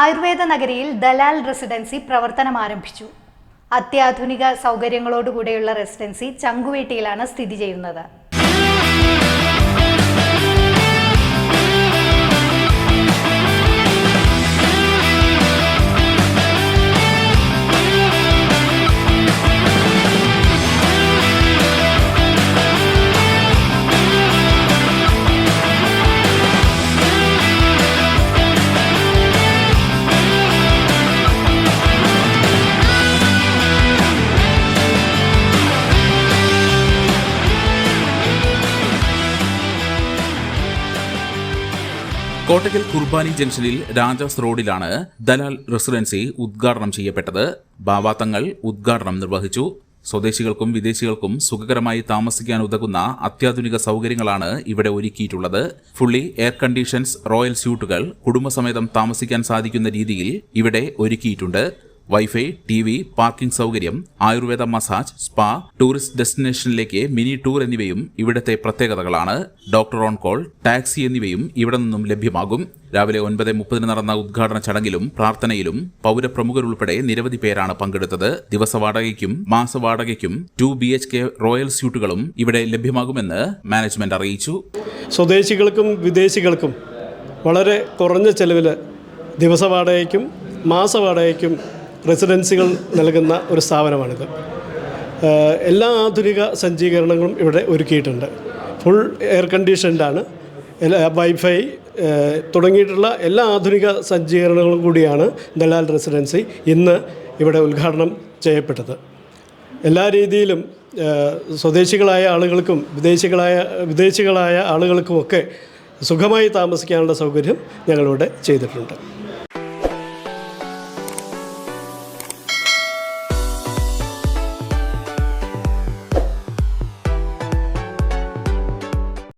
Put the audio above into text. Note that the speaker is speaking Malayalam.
ആയുർവേദ നഗരിയിൽ ദലാൽ റെസിഡൻസി പ്രവർത്തനം ആരംഭിച്ചു. അത്യാധുനിക സൗകര്യങ്ങളോടുകൂടെയുള്ള റെസിഡൻസി ചങ്കുവേട്ടിയിലാണ് സ്ഥിതി ചെയ്യുന്നത്. കോട്ടയ്ക്കൽ കുർബാനി ജംഗ്ഷനിൽ രാജാസ് റോഡിലാണ് ദലാൽ റെസിഡൻസി ഉദ്ഘാടനം ചെയ്യപ്പെട്ടത്. ബാവാത്തങ്ങൾ ഉദ്ഘാടനം നിർവഹിച്ചു. സ്വദേശികൾക്കും വിദേശികൾക്കും സുഖകരമായി താമസിക്കാൻ ഉതകുന്ന അത്യാധുനിക സൗകര്യങ്ങളാണ് ഇവിടെ ഒരുക്കിയിട്ടുള്ളത്. ഫുള്ളി എയർ കണ്ടീഷൻസ് റോയൽ സ്യൂട്ടുകൾ കുടുംബസമേതം താമസിക്കാൻ സാധിക്കുന്ന രീതിയിൽ ഇവിടെ ഒരുക്കിയിട്ടുണ്ട്. വൈഫൈ ടി വി പാർക്കിംഗ് സൗകര്യം ആയുർവേദ മസാജ് സ്പാ ടൂറിസ്റ്റ് ഡെസ്റ്റിനേഷനിലേക്ക് മിനി ടൂർ എന്നിവയും ഇവിടത്തെ പ്രത്യേകതകളാണ്. ഡോക്ടർ ഓൺ കോൾ ടാക്സി എന്നിവയും ഇവിടെ നിന്നും ലഭ്യമാകും. രാവിലെ ഒൻപത് മുപ്പതിന് നടന്ന ഉദ്ഘാടന ചടങ്ങിലും പ്രാർത്ഥനയിലും പൗരപ്രമുഖരുൾപ്പെടെ നിരവധി പേരാണ് പങ്കെടുത്തത്. ദിവസവാടകയ്ക്കും മാസവാടകയ്ക്കും two B H K royal സ്യൂട്ടുകളും ഇവിടെ ലഭ്യമാകുമെന്ന് മാനേജ്മെന്റ് അറിയിച്ചു. സ്വദേശികൾക്കും വിദേശികൾക്കും വളരെ കുറഞ്ഞ ചെലവിൽ ദിവസവാടകയ്ക്കും മാസവാടകയ്ക്കും റെസിഡൻസികൾ നൽകുന്ന ഒരു സ്ഥാപനമാണിത്. എല്ലാ ആധുനിക സജ്ജീകരണങ്ങളും ഇവിടെ ഒരുക്കിയിട്ടുണ്ട്. Full air കണ്ടീഷൻഡാണ്. വൈഫൈ തുടങ്ങിയിട്ടുള്ള എല്ലാ ആധുനിക സജ്ജീകരണങ്ങളും കൂടിയാണ് ദലാൽ റെസിഡൻസി ഇന്ന് ഇവിടെ ഉദ്ഘാടനം ചെയ്യപ്പെട്ടത്. എല്ലാ രീതിയിലും സ്വദേശികളായ ആളുകൾക്കും വിദേശികളായ വിദേശികളായ ആളുകൾക്കുമൊക്കെ സുഖമായി താമസിക്കാനുള്ള സൗകര്യം ഞങ്ങളിവിടെ ചെയ്തിട്ടുണ്ട്.